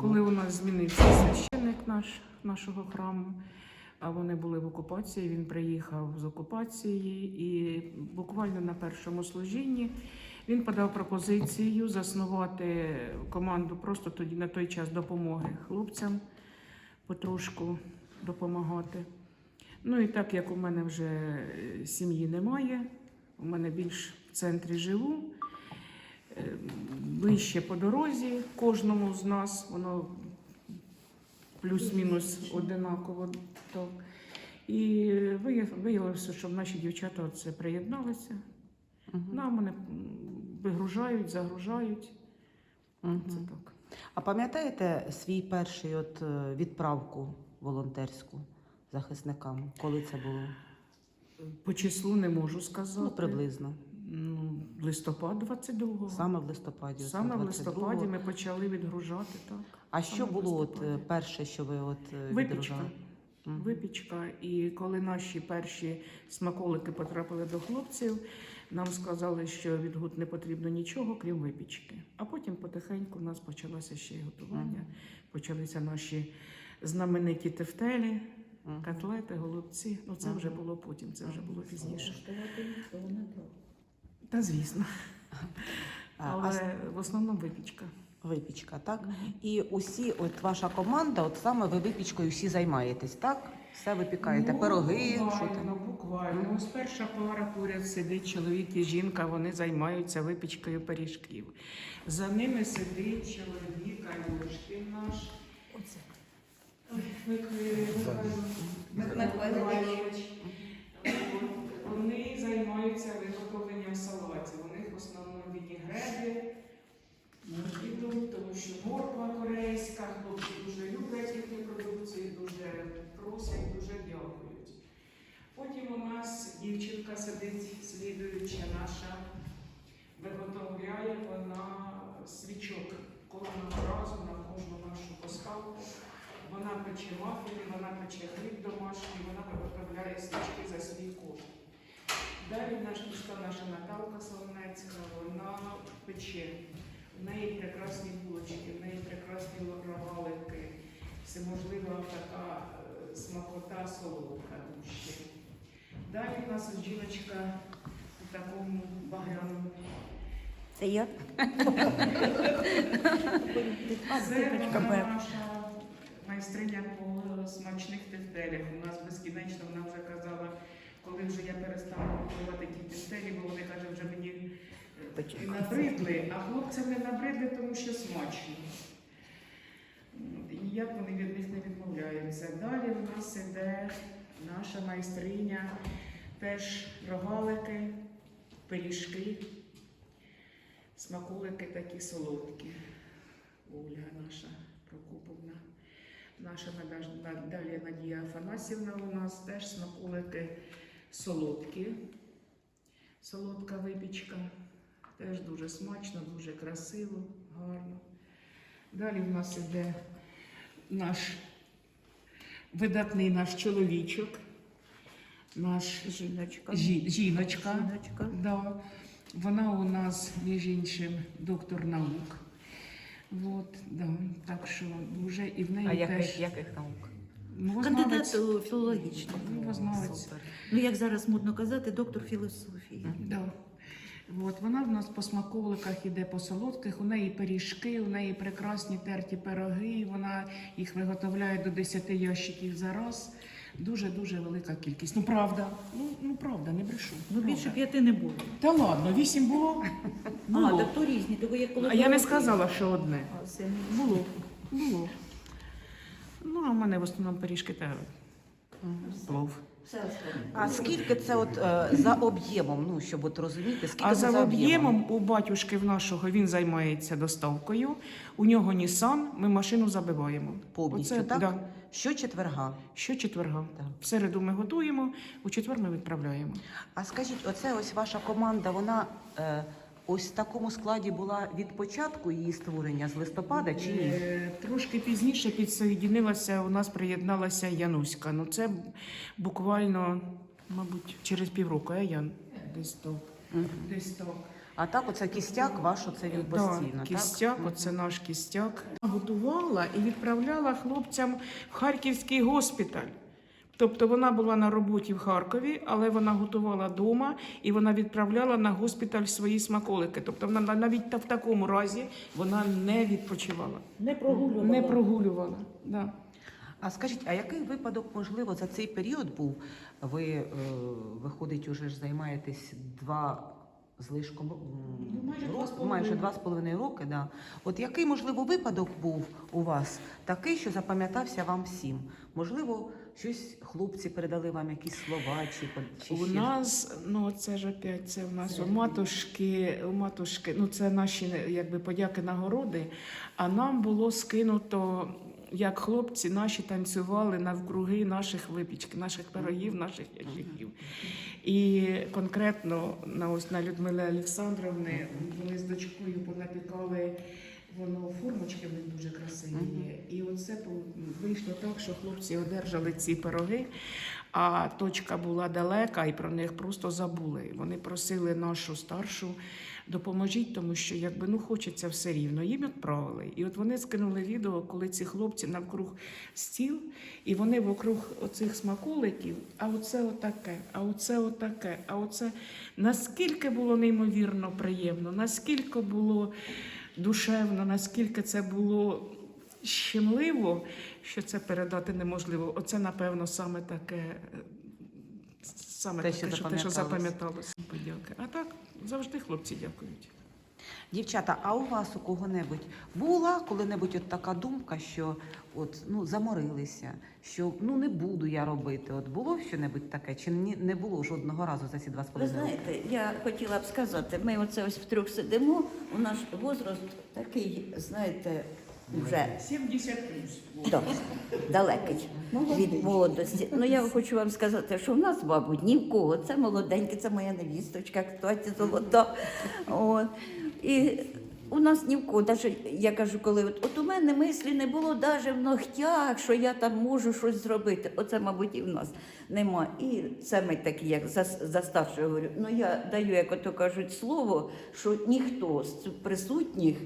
Коли у нас змінився священник наш, нашого храму, а вони були в окупації, він приїхав з окупації і буквально на першому служінні він подав пропозицію заснувати команду просто тоді на той час допомоги хлопцям потрошку допомагати. Ну і так як у мене вже е, сім'ї немає, у мене більш в центрі живу, е, ближче по дорозі кожному з нас, воно плюс-мінус одинаково. То. І виявилося, що наші дівчата це приєдналися. Мгм. Нам вони вигружають, загружають. Мгм. Це так. А пам'ятаєте свій перший от е, відправку волонтерську захисникам? Коли це було? По числу не можу сказати. Ну, приблизно. Ну, листопад 22-го. Саме в листопаді. Саме в листопаді ми почали відгружати так. А саме що було от, перше, що ви от е, Випічка. Мгм. Випічка. І коли наші перші смаколики потрапили до хлопців, нам сказали, що від гуд не потрібно нічого, крім випічки. А потім потихеньку в нас почалося ще й готування. Мгм. Почалися наші знамениті тефтелі, котлети, голубці. Ну це вже було потім, це вже було пізніше. Влаштувати ніхто не дав. Та звісно. А, а Але в основному випічка. випічка, так? І усі, от ваша команда, от саме ви випічкою всі займаєтесь, так? Все випікаєте, Ну, пироги, що буквально, там? буквально. Ось перша пара поряд сидить чоловік і жінка, вони займаються випічкою пиріжків. За ними сидить чоловік, Альошкін наш. Оце. Ой, Мик- Михайло Миколайович. Вони займаються виготовленням салатів. У них в основному вінігреди йдуть, тому що морква корейська, хлопці дуже люблять їхню продукцію, дуже просять, дуже дякують. Потім у нас дівчинка сидить, слідуюча наша, виготовляє вона свічок кожного разу на кожну нашу поставку. Вона пече мафіни, вона пече хліб домашній, вона виготовляє свічки за свій кошт. Далі наш пішка наша Наталка Солонецька, вона пече. В неї прекрасні булочки, в неї прекрасні рогалики, всеможлива така е, смакота солодка дужче. Далі в нас ось жіночка у такому багряному. Це я? Це вона наша майстриня по смачних тефтелях. У нас безкінечно вона вже казала, коли вже я перестала готувати ті тефтелі, бо вони каже, вже мені е, набридли, а хлопцям не набридли, тому що смачно. І ніяк вони від них не відмовляються. Далі в нас іде наша майстриня, теж рогалики, пиріжки, смаколики такі солодкі. Ольга наша Прокоповна. Наша далі Надія Афанасівна у нас теж смаколики солодкі. Солодка випічка. Теж дуже смачно, дуже красиво, гарно. Далі в нас іде наш видатний наш чоловічок, наш Жіночка. жі- жіночка. Жіночка. Да. Вона у нас, між іншим, доктор наук. От, да. Так що дуже і в неї А теж яких наук? Кандидат у філологічних. Мовознавець. Супер. Ну, як зараз модно казати, доктор філософії. Да. От, вона в нас по смаколиках іде по солодких, у неї пиріжки, у неї прекрасні терті пироги, вона їх виготовляє до 10 ящиків за раз. Дуже-дуже велика кількість. Ну правда, ну, ну правда, не брешу. Ну, більше Правда. п'яти не було. Та ладно, вісім було. А, Було. так то різні, того як коли А я не сказала, що одне. А, це не було. Було. Ну, а в мене в основному пиріжки та плов. Все остальне. А скільки це от е, за об'ємом, ну, щоб от розуміти, скільки А це за об'ємом у батюшки в нашого він займається доставкою. У нього Нісан, ми машину забиваємо. Повністю, Оце, так? Да, Щочетверга. щочетверга. Так. В середу ми готуємо, у четвер ми відправляємо. А скажіть, оце ось ваша команда, вона е, ось в такому складі була від початку її створення з листопада чи ні? Е, Трошки пізніше підсоєдинилася, у нас приєдналася Януська. Ну це буквально, мабуть, через півроку, а Ян? Десь так. Десь так. А так, оце кістяк ваш, оце він постійно, Да, так? кістяк, Мгм. оце наш кістяк. Готувала і відправляла хлопцям в Харківський госпіталь. Тобто вона була на роботі в Харкові, але вона готувала вдома і вона відправляла на госпіталь свої смаколики. Тобто вона навіть та- в такому разі вона не відпочивала, Не прогулювала. не прогулювала. Да. А скажіть, а який випадок, можливо, за цей період був? Ви, е, виходить, уже ж займаєтесь два з лишком Ну, майже два з половиною. майже два з половиною роки, да. От який, можливо, випадок був у вас такий, що запам'ятався вам всім? Можливо, щось хлопці передали вам якісь слова чи, по- чи У ще нас, ну це ж опять, це в нас у матушки, у матушки, ну це наші якби подяки нагороди. А нам було скинуто, як хлопці наші танцювали навкруги наших випічки, наших пирогів, наших ящиків. І конкретно на ось на Людмили Олександровни вони з дочкою понапікали. Воно формочки дуже красиві є. І оце вийшло так, що хлопці одержали ці пироги, а точка була далека, і про них просто забули. Вони просили нашу старшу допоможіть, тому що якби ну хочеться все рівно. Їм відправили. І от вони скинули відео, коли ці хлопці навкруг стіл, і вони вокруг оцих смаколиків, а оце отаке, а оце отаке, а оце наскільки було неймовірно приємно, наскільки було душевно, наскільки це було щемливо, що це передати неможливо. Оце, напевно, саме таке. Саме Те, таке, що що те, що запам'яталося. Подяки. А так завжди хлопці дякують. Дівчата, а у вас у кого-небудь була коли-небудь от така думка, що от ну заморилися, що ну не буду я робити? От було що-небудь таке, чи ні, не було жодного разу за ці два з Ви половиною? знаєте, я хотіла б сказати, ми оце ось втрьох сидимо, у наш возраст такий, знаєте, вже 70 плюс. да, далекий від молодості. Ну я хочу вам сказати, що в нас, мабуть, ні в кого. Це молоденьке, це моя невісточка, кстати, золота. От. І у нас ні в кого, даже, я кажу, коли от, от у мене мислі не було навіть в ногтях, що я там можу щось зробити. Оце, мабуть, і в нас нема. І це ми такі, як за, за старше говорю. Ну я даю, як ото кажуть, слово, що ніхто з присутніх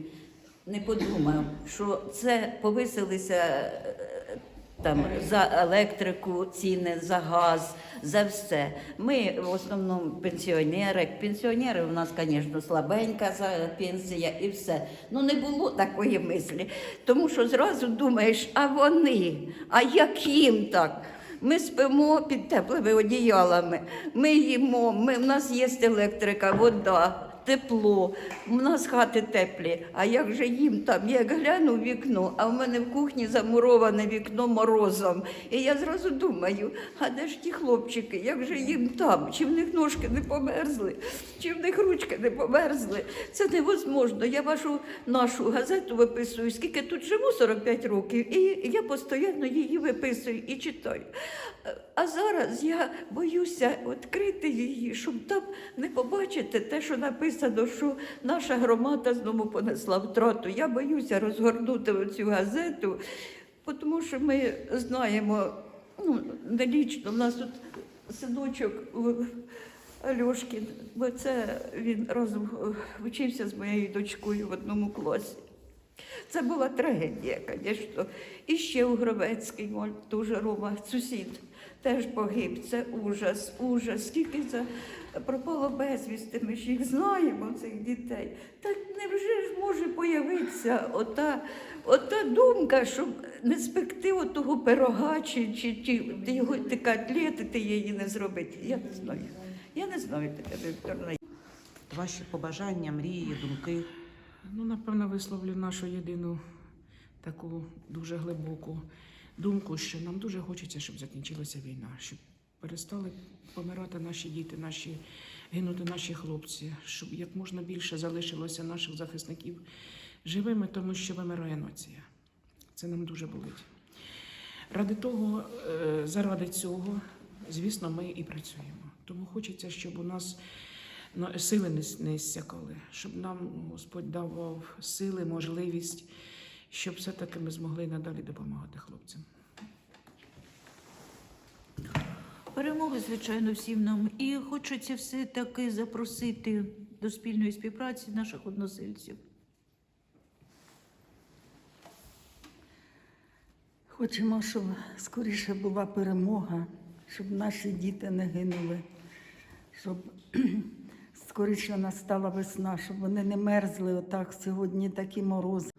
не подумав, що це повисилися е, там за електрику ціни, за газ, за все. Ми в основному пенсіонери. Пенсіонери у нас, звісно, слабенька за пенсія і все. Ну не було такої мислі. Тому що зразу думаєш, а вони, а як їм так? Ми спимо під теплими одіялами, ми їмо, ми, в нас є електрика, вода, тепло, у нас хати теплі. А як же їм там? Я як гляну в вікно, а в мене в кухні замуроване вікно морозом. І я зразу думаю, а де ж ті хлопчики, як же їм там? Чи в них ножки не померзли, чи в них ручки не померзли? Це невозможно. Я вашу нашу газету виписую, скільки тут живу 45 років, і я постійно її виписую і читаю. А зараз я боюся відкрити її, щоб там не побачити те, що написано, що наша громада знову понесла втрату. Я боюся розгорнути цю газету, тому що ми знаємо, ну, не в нас тут синочок Альошкін, бо це він разом е, вчився з моєю дочкою в одному класі. Це була трагедія, звісно. І ще у Гровецький, теж Рома, сусід, теж погиб. Це ужас, ужас. Скільки це пропало безвісти, ми ж їх знаємо, цих дітей. Так невже ж може появитися ота, ота думка, щоб не спекти отого пирога чи, чи, чи його ти котлети, ти її не зробити. Я не знаю. Я не знаю тебе, Вікторна. Ваші побажання, мрії, думки. Ну, напевно, висловлю нашу єдину таку дуже глибоку думку, що нам дуже хочеться, щоб закінчилася війна, щоб перестали помирати наші діти, наші гинути наші хлопці, щоб як можна більше залишилося наших захисників живими, тому що вимирає нація. Це нам дуже болить. Ради того, е, заради цього, звісно, ми і працюємо. Тому хочеться, щоб у нас ну, сили не, с- не зсякали, щоб нам Господь давав сили, можливість, щоб все-таки ми змогли надалі допомагати хлопцям. Перемоги, звичайно, всім нам. І хочеться все-таки запросити до спільної співпраці наших односельців. Хочемо, щоб скоріше була перемога, щоб наші діти не гинули, щоб скоріше настала весна, щоб вони не мерзли отак сьогодні такі морози.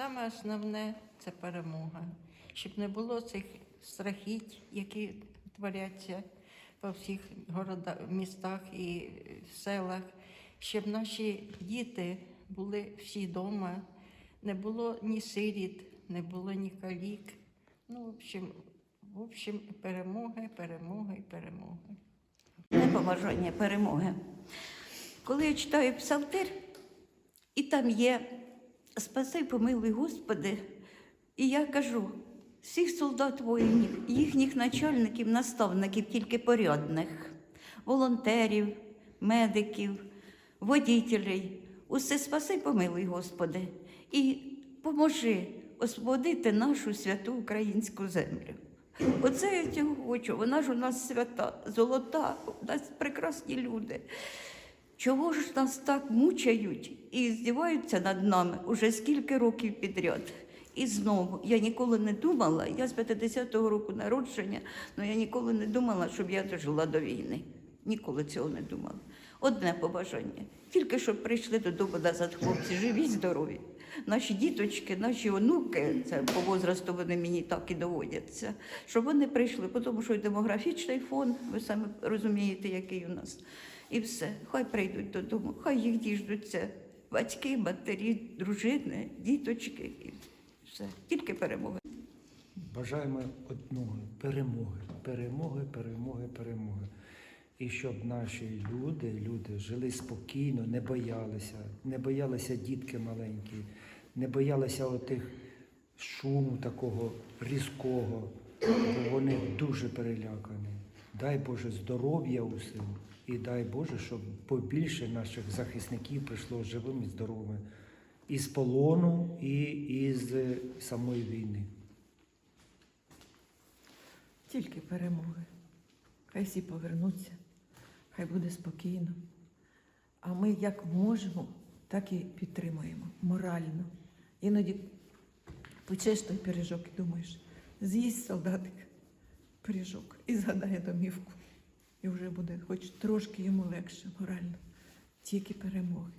Саме основне це перемога, щоб не було цих страхіть, які творяться по всіх городах, містах і селах, щоб наші діти були всі вдома, не було ні сиріт, не було ні калік. Ну, в общем, в общем, перемоги, перемоги, перемоги. Не побажання перемоги. Коли я читаю псалтир, і там є Спаси, помилуй Господи, і я кажу, всіх солдат воїнів, їхніх начальників, наставників, тільки порядних, волонтерів, медиків, водітелей, усе спаси, помилуй, Господи, і поможи освободити нашу святу українську землю. Оце я цього хочу. Вона ж у нас свята, золота, у нас прекрасні люди. Чого ж нас так мучають і здіваються над нами уже скільки років підряд? І знову я ніколи не думала, я з 50-го року народження, але я ніколи не думала, щоб я дожила до війни. Ніколи цього не думала. Одне побажання. Тільки щоб прийшли додому назад хлопці, живі, здорові. Наші діточки, наші онуки, це по возрасту вони мені так і доводяться, щоб вони прийшли, тому що і демографічний фон, ви самі розумієте, який у нас. І все, хай прийдуть додому, хай їх діждуться батьки, матері, дружини, діточки і все. Тільки перемоги. Бажаємо одного перемоги, перемоги, перемоги, перемоги. І щоб наші люди, люди жили спокійно, не боялися, не боялися дітки маленькі, не боялися отих шуму такого різкого, бо вони дуже перелякані. Дай Боже здоров'я усім і дай Боже, щоб побільше наших захисників прийшло живими і здоровими із полону і із самої війни. Тільки перемоги. Хай всі повернуться, хай буде спокійно. А ми як можемо, так і підтримуємо морально. Іноді печеш той пиріжок і думаєш, з'їсть солдатик пиріжок і згадає домівку. І вже буде хоч трошки йому легше морально. Тільки перемоги.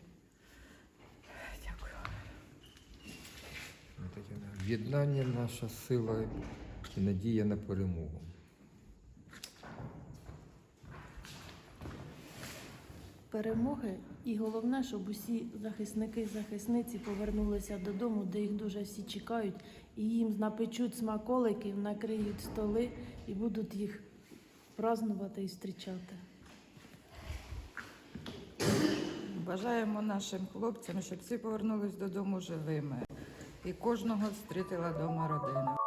Дякую. Тетяна, Єднання наша сила і надія на перемогу. перемоги, і головне, щоб усі захисники і захисниці повернулися додому, де їх дуже всі чекають, і їм напечуть смаколиків, накриють столи і будуть їх празнувати і зустрічати. Бажаємо нашим хлопцям, щоб всі повернулись додому живими і кожного зустрітила дома родина.